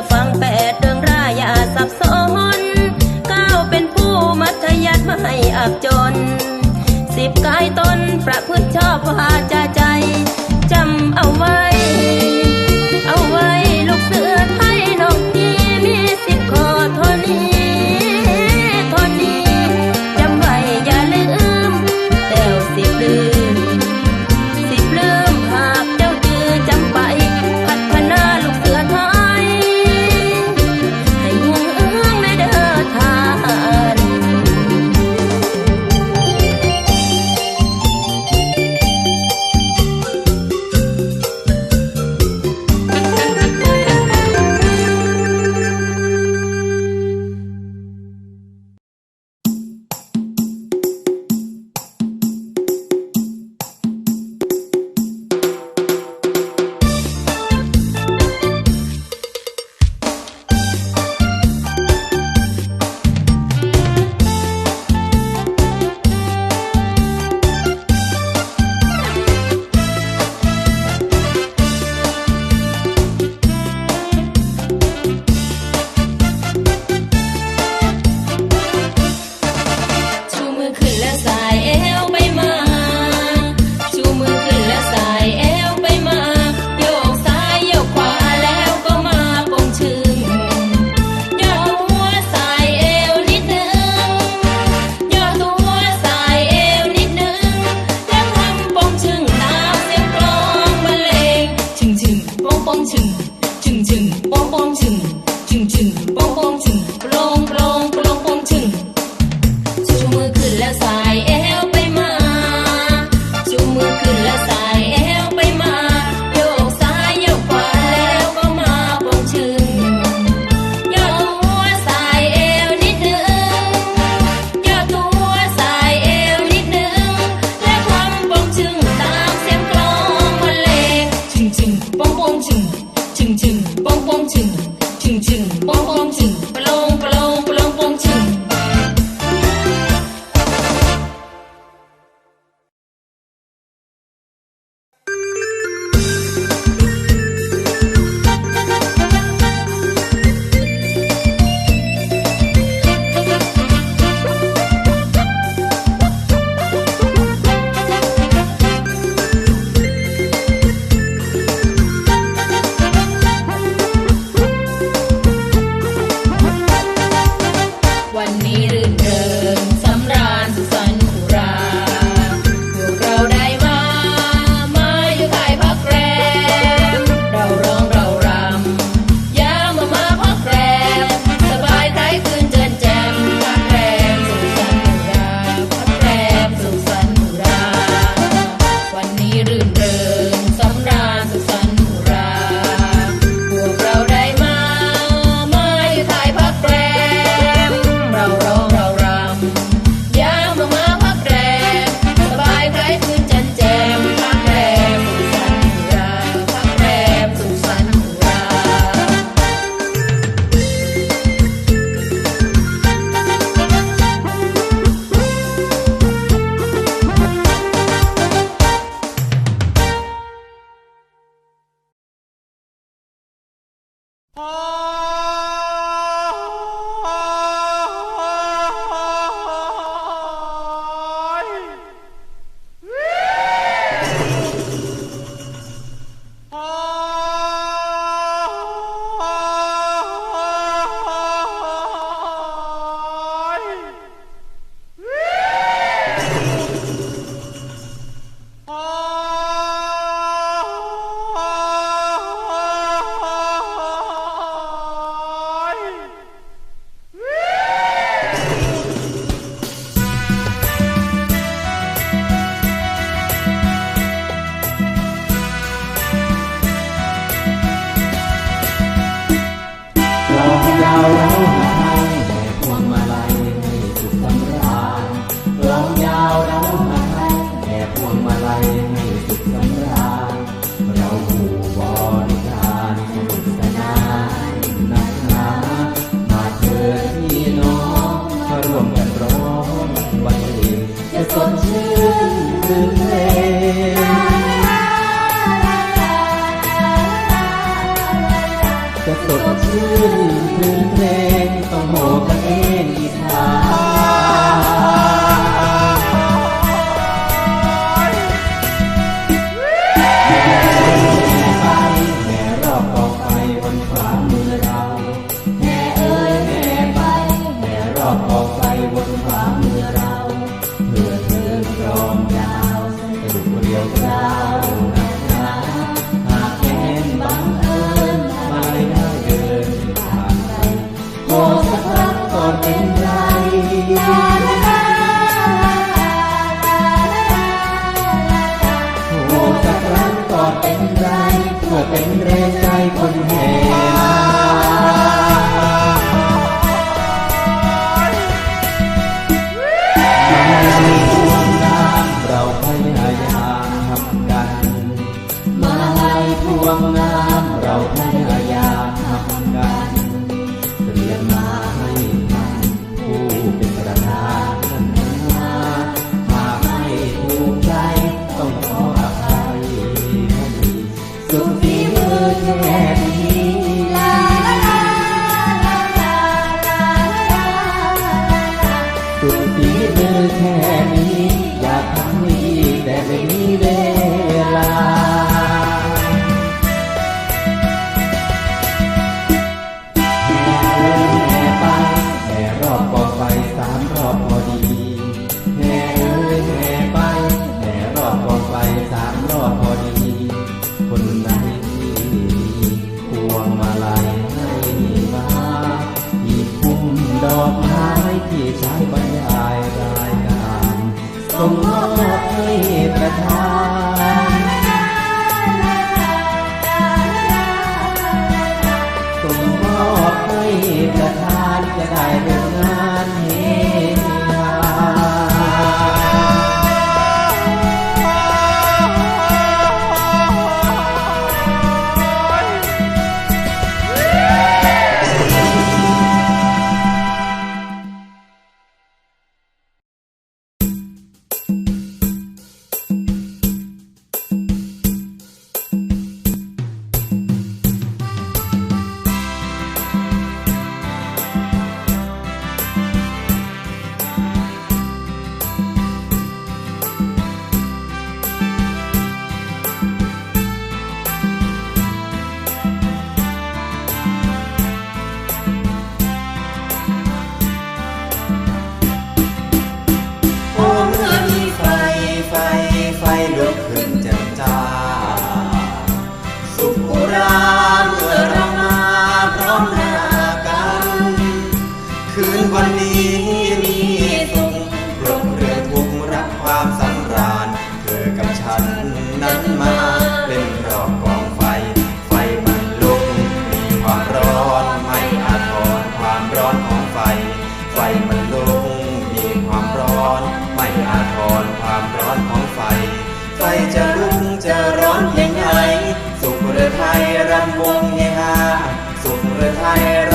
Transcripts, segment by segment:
จ็ดเชูมือขึ้นแล้วสายเอ๊ Oh! my จะได้ ลุกขึ้นจ่มจ้า สุขุราเมื่อเรามาพร้อมหน้ากัน คืนวันนี้มีสุขปลดเรื่องทุกข์รักความสำราญ เธอกับฉันนั้นมาเป็นครอกกองไฟ ไฟมันลุกมีความร้อนไม่อาทรความร้อนของไฟ ไฟมันลุกมีความร้อนไม่อาทร จะรุ่งจะร้อนยังไงสุขเรือไทยรำวงเฮฮาสุขเรือไทย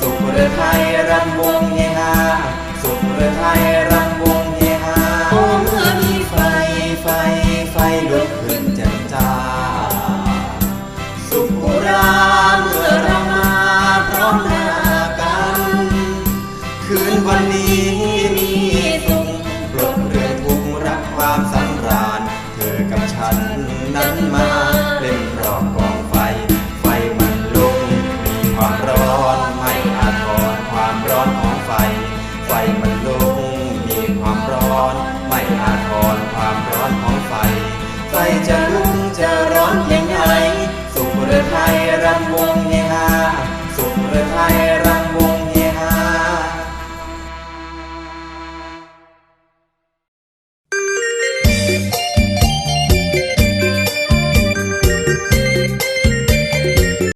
สุขเรือไทยรำวงเฮฮาสุขเรือไทย จะรุ่งจะร้อนเพียงไหนสุขเรือไทยรำวง